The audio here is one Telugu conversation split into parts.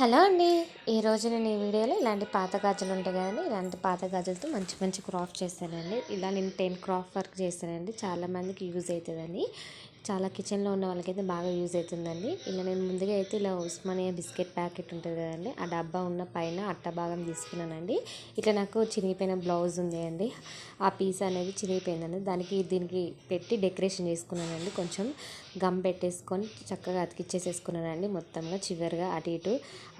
హలో అండి. ఈరోజు నేను ఈ వీడియోలో ఇలాంటి పాత గాజులు ఉంటాయి కదండి. ఇలాంటి పాత గాజులతో మంచి మంచి క్రాఫ్ట్ చేస్తానండి. ఇలా నేను టెన్ క్రాఫ్ట్ వర్క్ చేస్తానండి. చాలామందికి యూజ్ అవుతుందని. చాలా కిచెన్లో ఉన్న వాళ్ళకైతే బాగా యూజ్ అవుతుందండి. ఇలా నేను ముందుగా అయితే ఇలా ఉస్మానియా బిస్కెట్ ప్యాకెట్ ఉంటుంది కదండి ఆ డబ్బా ఉన్న పైన అట్ట భాగం తీసుకున్నానండి. ఇట్లా నాకు చినిగిపోయిన బ్లౌజ్ ఉంది అండి ఆ పీస్ అనేది చినిగిపోయిందండి. దానికి దీనికి పెట్టి డెకరేషన్ చేసుకున్నానండి. కొంచెం గమ్ పెట్టేసుకొని చక్కగా అతికిచ్చేసేసుకున్నానండి. మొత్తంగా చివరిగా అటు ఇటు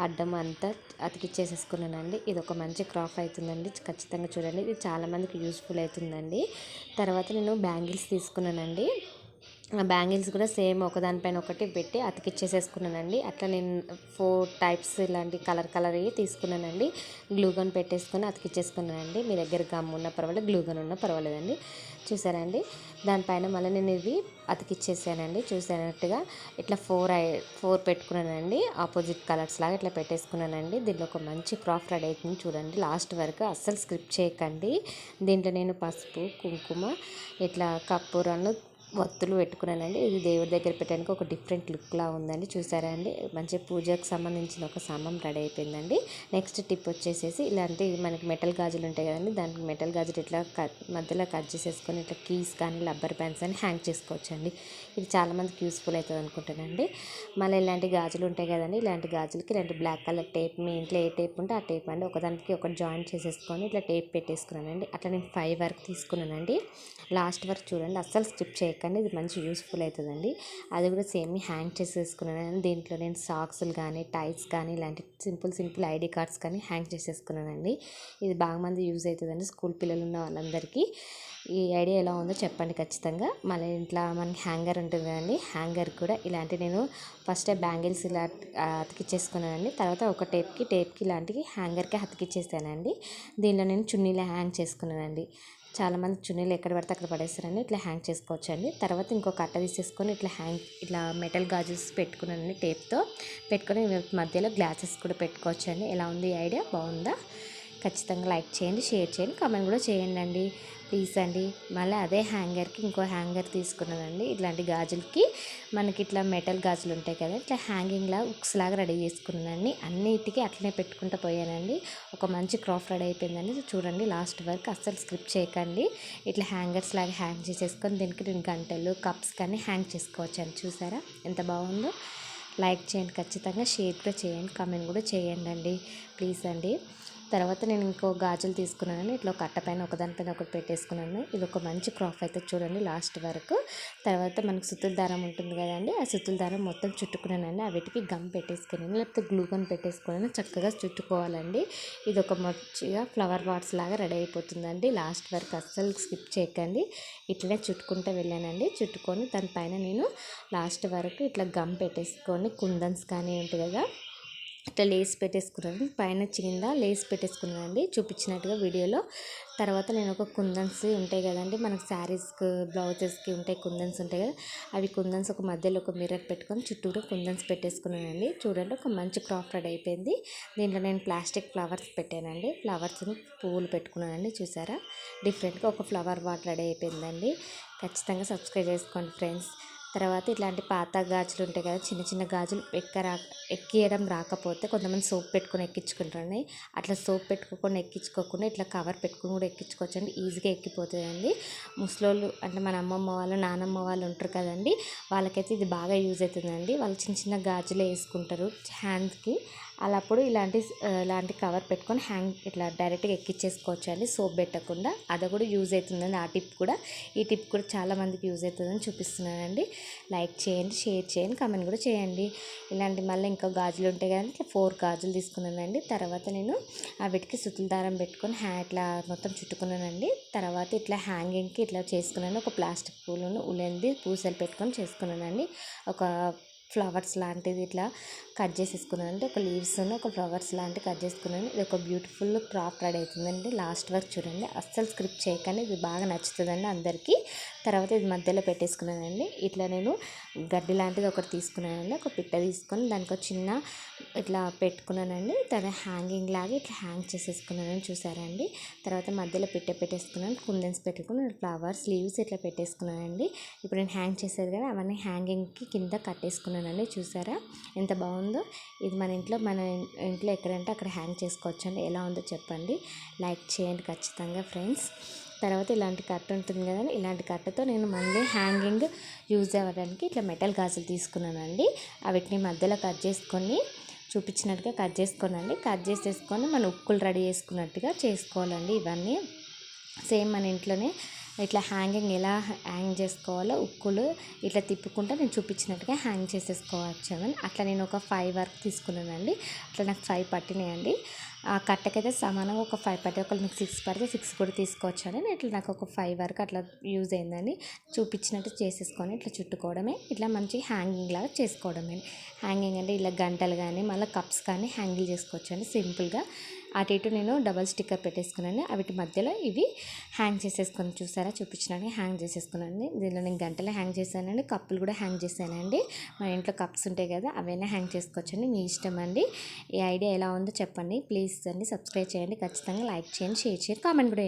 అడ్డం అంతా అతికిచ్చేసేసుకున్నానండి. ఇది ఒక మంచి క్రాఫ్ అవుతుందండి. ఖచ్చితంగా చూడండి. ఇది చాలామందికి యూస్ఫుల్ అవుతుందండి. తర్వాత నేను బ్యాంగిల్స్ తీసుకున్నానండి. బ్యాంగిల్స్ కూడా సేమ్ ఒకదానిపైన ఒకటి పెట్టి అతికిచ్చేసేసుకున్నానండి. అట్లా నేను ఫోర్ టైప్స్ ఇలాంటి కలర్ కలర్ అయ్యి తీసుకున్నానండి. గ్లూగన్ పెట్టేసుకొని అతికిచ్చేసుకున్నానండి. మీ దగ్గర గమ్ ఉన్న పర్వాలేదు గ్లూగన్ ఉన్న పర్వాలేదండి. చూసారండి? దానిపైన మళ్ళీ నేను ఇది అతికిచ్చేసానండి. చూసానట్టుగా ఇట్లా ఫోర్ ఐ ఫోర్ పెట్టుకున్నానండి. ఆపోజిట్ కలర్స్ లాగా ఇట్లా పెట్టేసుకున్నానండి. దీనిలో ఒక మంచి క్రాఫ్ట్ రెడీ అవుతుంది చూడండి. లాస్ట్ వరకు అస్సలు స్క్రిప్ట్ చేయకండి. దీంట్లో నేను పసుపు కుంకుమ ఇట్లా కప్పూరాలు వత్తులు పెట్టుకున్నానండి. ఇది దేవుడి దగ్గర పెట్టడానికి ఒక డిఫరెంట్ లుక్లా ఉందండి. చూసారా అండి? మంచి పూజకు సంబంధించిన ఒక సామం రెడీ అయిపోయిందండి. నెక్స్ట్ టిప్ వచ్చేసేసి ఇలాంటి మనకి మెటల్ గాజులు ఉంటాయి కదండి. దానికి మెటల్ గాజులు ఇట్లా కట్ మధ్యలో కట్ చేసేసుకొని ఇట్లా కీస్ కానీ రబ్బర్ బ్యాండ్స్ అని హ్యాంగ్ చేసుకోవచ్చండి. ఇది చాలామందికి యూస్ఫుల్ అవుతుంది అనుకుంటానండి మళ్ళీ ఇలాంటి గాజులు ఉంటాయి కదండి. ఇలాంటి గాజులకి ఇలాంటి బ్లాక్ కలర్ టేప్ మీ ఇంట్లో ఏ టేప్ ఉంటే ఆ టేప్ అండి. ఒకదానికి ఒకటి జాయింట్ చేసేసుకొని ఇట్లా టేప్ పెట్టేసుకున్నానండి. అట్లా నేను ఫైవ్ వరకు తీసుకున్నానండి. లాస్ట్ వరకు చూడండి. అస్సలు స్కిప్ చేయకండి. ఇది మంచి యూస్ఫుల్ అవుతుందండి అది కూడా సేమ్ హ్యాంగ్ చేసేసుకున్నాను దీంట్లో నేను సాక్స్లు కానీ టైట్స్ కానీ ఇలాంటి సింపుల్ సింపుల్ ఐడి కార్డ్స్ కానీ హ్యాంగ్ చేసేసుకున్నానండి. ఇది బాగా మంది యూజ్ అవుతుందండి స్కూల్ పిల్లలు ఉన్న వాళ్ళందరికీ. ఈ ఐడియా ఎలా ఉందో చెప్పండి ఖచ్చితంగా. మళ్ళీ ఇంట్లో మనకి హ్యాంగర్ ఉంటుంది కదండి హ్యాంగర్ కూడా ఇలాంటి నేను ఫస్ట్ బ్యాంగిల్స్ ఇలా అతికిచ్చేసుకున్నానండి. తర్వాత ఒక టేప్కి టేప్కి ఇలాంటివి హ్యాంగర్కి అతికిచ్చేసానండి. దీనిలో నేను చున్నీలు హ్యాంగ్ చేసుకున్నానండి. చాలామంది చున్నీలు ఎక్కడ పడితే అక్కడ పడేస్తారండి ఇట్లా హ్యాంగ్ చేసుకోవచ్చు అండి తర్వాత ఇంకో కట్ట తీసేసుకొని ఇట్లా హ్యాంగ్ ఇట్లా మెటల్ గాజెస్ పెట్టుకున్నానండి టేప్తో. పెట్టుకొని మధ్యలో గ్లాసెస్ కూడా పెట్టుకోవచ్చు అండి ఎలా ఉంది ఐడియా? బాగుందా? ఖచ్చితంగా లైక్ చేయండి షేర్ చేయండి కామెంట్ కూడా చేయండి అండి ప్లీజ్ అండి. మళ్ళీ అదే హ్యాంగర్కి ఇంకో హ్యాంగర్ తీసుకున్నానండి. ఇట్లాంటి గాజులకి మనకి ఇట్లా మెటల్ గాజులు ఉంటాయి కదా ఇట్లా హ్యాంగింగ్లా ఉక్స్ లాగా రెడీ చేసుకున్నానండి. అన్నిటికీ అట్లనే పెట్టుకుంటూ పోయానండి. ఒక మంచి క్రాఫ్ రెడీ అయిపోయిందండి. చూడండి లాస్ట్ వరకు అస్సలు స్క్రిప్ట్ చేయకండి. ఇట్లా హ్యాంగర్స్ లాగా హ్యాంగ్ చేసేసుకొని దీనికి రెండు గంటలు కప్స్ కానీ హ్యాంగ్ చేసుకోవచ్చు అని చూసారా? ఎంత బాగుందో. లైక్ చేయండి ఖచ్చితంగా షేర్ కూడా చేయండి కామెంట్ కూడా చేయండి అండి ప్లీజ్ అండి. తర్వాత నేను ఇంకో గాజులు తీసుకున్నాను. ఇట్లా కట్ట పైన ఒకదానిపైన ఒకటి పెట్టేసుకున్నాను. ఇది ఒక మంచి క్రాఫ్ అయితే చూడండి లాస్ట్ వరకు. తర్వాత మనకు సుతుల దారం ఉంటుంది కదండి ఆ సుతుల దారం మొత్తం చుట్టుకున్నానండి. ఆ వీటికి గమ్ పెట్టేసుకున్నాను లేకపోతే గ్లూగన్ పెట్టేసుకున్నాను. చక్కగా చుట్టుకోవాలండి. ఇది ఒక మంచిగా ఫ్లవర్ బాట్స్ లాగా రెడీ అయిపోతుందండి. లాస్ట్ వరకు అస్సలు స్కిప్ చేయకండి. ఇట్లనే చుట్టుకుంటూ వెళ్ళానండి. చుట్టుకొని దానిపైన నేను లాస్ట్ వరకు ఇట్లా గమ్ పెట్టేసుకొని కుందన్స్ కానీ ఉంటుంది కదా ఇట్లా లేస్ పెట్టేసుకున్నాను పైన కింద లేస్ పెట్టేసుకున్నానండి చూపించినట్టుగా వీడియోలో. తర్వాత నేను ఒక కుందన్స్ ఉంటాయి కదండి మనకు శారీస్కి బ్లౌజెస్కి ఉంటాయి కుందన్స్ ఉంటాయి కదా అవి కుందన్స్ ఒక మధ్యలో ఒక మిర్రర్ పెట్టుకొని చుట్టూరు కుందన్స్ పెట్టేసుకున్నానండి. చూడండి ఒక మంచి క్రాఫ్ట్ రెడీ అయిపోయింది. దీంట్లో నేను ప్లాస్టిక్ ఫ్లవర్స్ పెట్టానండి. ఫ్లవర్స్ని పువ్వులు పెట్టుకున్నానండి చూసారా? డిఫరెంట్గా ఒక ఫ్లవర్ వాటర్ రెడీ అయిపోయిందండి. ఖచ్చితంగా సబ్స్క్రైబ్ చేసుకోండి ఫ్రెండ్స్. తర్వాత ఇట్లాంటి పాత గాజులు ఉంటాయి కదా చిన్న చిన్న గాజులు ఎక్క రా ఎక్కియడం రాకపోతే కొంతమంది సోప్ పెట్టుకొని ఎక్కించుకుంటారండి. అట్లా సోప్ పెట్టుకోకుండా ఎక్కించుకోకుండా ఇట్లా కవర్ పెట్టుకుని కూడా ఎక్కించుకోవచ్చండి. ఈజీగా ఎక్కిపోతుందండి ముసలోళ్ళు అంటే మన అమ్మమ్మ వాళ్ళు నానమ్మ వాళ్ళు ఉంటారు కదండి వాళ్ళకైతే ఇది బాగా యూజ్ అవుతుందండి. వాళ్ళు చిన్న చిన్న గాజులు వేసుకుంటారు హ్యాండ్కి. అలాప్పుడు ఇలాంటి ఇలాంటి కవర్ పెట్టుకొని హ్యాంగ్ ఇట్లా డైరెక్ట్గా ఎక్కించేసుకోవచ్చు అండి సోప్ పెట్టకుండా. అది కూడా యూజ్ అవుతుందండి. ఆ టిప్ కూడా. ఈ టిప్ కూడా చాలామందికి యూజ్ అవుతుందని చూపిస్తున్నానండి. లైక్ చేయండి షేర్ చేయండి కామెంట్ కూడా చేయండి. ఇలాంటి మళ్ళీ ఇంకా గాజులు ఉంటాయి కానీ ఇట్లా ఫోర్ గాజులు తీసుకున్నానండి. తర్వాత నేను ఆ వీటికి సుతుల దారం పెట్టుకొని హ్యా ఇట్లా మొత్తం చుట్టుకున్నానండి. తర్వాత ఇట్లా హ్యాంగింగ్కి ఇట్లా చేసుకున్నాను. ఒక ప్లాస్టిక్ పూలను ఉలెంది పూసలు పెట్టుకొని చేసుకున్నానండి. ఒక ఫ్లవర్స్ లాంటిది ఇట్లా కట్ చేసేసుకున్నాను. అంటే ఒక లీవ్స్ ఒక ఫ్లవర్స్ లాంటివి కట్ చేసుకున్నాను ఇది ఒక బ్యూటిఫుల్ క్రాఫ్ట్ రెడీ అవుతుందండి లాస్ట్ వరకు చూడండి. అస్సలు స్క్రిప్ట్ చేయకండి. ఇది బాగా నచ్చుతుందండి అందరికీ. తర్వాత ఇది మధ్యలో పెట్టేసుకున్నానండి. ఇట్లా నేను గడ్డి లాంటిది ఒకటి తీసుకున్నానండి. ఒక పిట్ట తీసుకొని దానికి ఒక చిన్న ఇట్లా పెట్టుకున్నానండి. తర్వాత హ్యాంగింగ్ లాగా ఇట్లా హ్యాంగ్ చేసేసుకున్నానని చూసారండి? తర్వాత మధ్యలో పిట్ట పెట్టేసుకున్నాను. కుందన్స్ పెట్టుకుని ఫ్లవర్స్ లీవ్స్ ఇట్లా పెట్టేసుకున్నానండి. ఇప్పుడు నేను హ్యాంగ్ చేసేది కదా అవన్నీ హ్యాంగింగ్కి కింద కట్టేసుకున్నాను. కట్టేసుకున్నానండి చూసారా? ఎంత బాగుందో. ఇది మన ఇంట్లో మన ఇంట్లో ఎక్కడంటే అక్కడ హ్యాంగ్ చేసుకోవచ్చండి. ఎలా ఉందో చెప్పండి. లైక్ చేయండి ఖచ్చితంగా ఫ్రెండ్స్. తర్వాత ఇలాంటి కట్ట ఉంటుంది కదండి ఇలాంటి కట్టతో నేను మళ్ళీ హ్యాంగింగ్ యూజ్ అవ్వడానికి ఇట్లా మెటల్ గాజులు తీసుకున్నానండి. వీటిని మధ్యలో కట్ చేసుకొని చూపించినట్టుగా కట్ చేసుకోనండి. కట్ చేసేసుకొని మన ఉక్కులు రెడీ చేసుకున్నట్టుగా చేసుకోవాలండి ఇవన్నీ. సేమ్ మన ఇంట్లోనే ఇట్లా హ్యాంగింగ్ ఎలా హ్యాంగ్ చేసుకోవాలో ఉక్కులు ఇట్లా తిప్పుకుంటా నేను చూపించినట్టుగా హ్యాంగ్ చేసేసుకోవచ్చు అని అట్లా నేను ఒక ఫైవ్ వరకు తీసుకున్నానండి. అట్లా నాకు ఫైవ్ పట్టినాయండి. ఆ కట్టకైతే సమానంగా ఒక ఫైవ్ పట్టి ఒకళ్ళు మీకు సిక్స్ పడితే సిక్స్ కూడా తీసుకోవచ్చు అని ఇట్లా నాకు ఒక ఫైవ్ వరకు అట్లా యూజ్ అయిందని చూపించినట్టు చేసేసుకొని ఇట్లా చుట్టుకోవడమే. ఇట్లా మంచి హ్యాంగింగ్ లాగా చేసుకోవడమే. హ్యాంగింగ్ అంటే ఇలా గంటలు కానీ మళ్ళీ కప్స్ కానీ హ్యాంగిల్ చేసుకోవచ్చు అండి సింపుల్గా. అటు ఇటు నేను డబల్ స్టిక్కర్ పెట్టేసుకున్నాను. వీటి మధ్యలో ఇవి హ్యాంగ్ చేసేసుకొని చూసారా? చూపించినాను హ్యాంగ్ చేసేసుకున్నాను దీనిలో నేను గంటలే హ్యాంగ్ చేశానండి. కప్పులు కూడా హ్యాంగ్ చేశానండి. మా ఇంట్లో కప్స్ ఉంటాయి కదా అవైనా హ్యాంగ్ చేసుకోవచ్చండి. మీ ఇష్టం అండి. ఈ ఐడియా ఎలా ఉందో చెప్పండి. ప్లీజ్ అండి సబ్స్క్రైబ్ చేయండి. ఖచ్చితంగా లైక్ చేయండి షేర్ చేయండి కామెంట్ కూడా